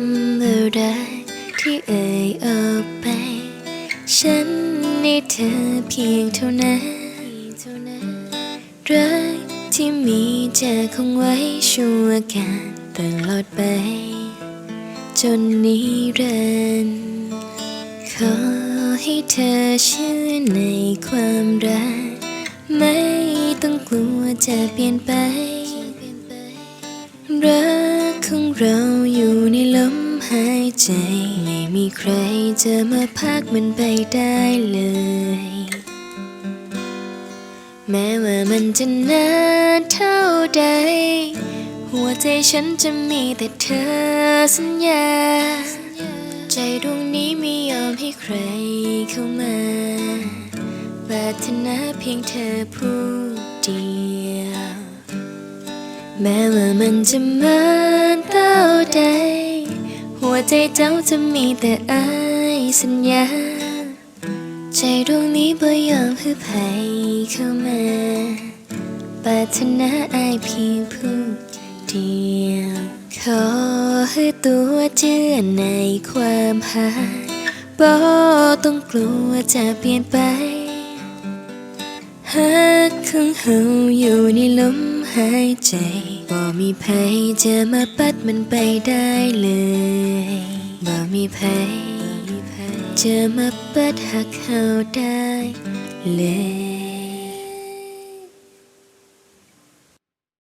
ำอะไรที่เอ่ยออกไป ฉันในเธอเพียงเท่านั้น รักที่มีจะคงไว้ชั่วการตลอดไป จนนิรันดร์ขอให้เธอเชื่อในความรัก ไม่ต้องกลัวจะเปลี่ยนไป ของเราอยู่ในลมหายใจ ไม่มีใครจะมาพักมันไปได้เลย แม้ว่ามันจะนานเท่าใด หัวใจฉันจะมีแต่เธอสัญญา ใจดวงนี้ไม่ยอมให้ใครเข้ามาปรารถนาเพียงเธอผู้เดียว แม้ว่ามันจะมาเท่าใด หัวใจเจ้าจะมีแต่อายสัญญา ใจดวงนี้บ่ยอมให้ใครเข้ามาปรารถนาอายเพียงผู้เดียวขอให้ตัวเชื่อในความหาบ่ต้องกลัวจะเปลี่ยนไปหักของเฮาอยู่ในลม หายใจบ่มีภัยจะมาปัดมันไปได้เลยบ่มีภัยจะมาปัดหักเฮาได้เลย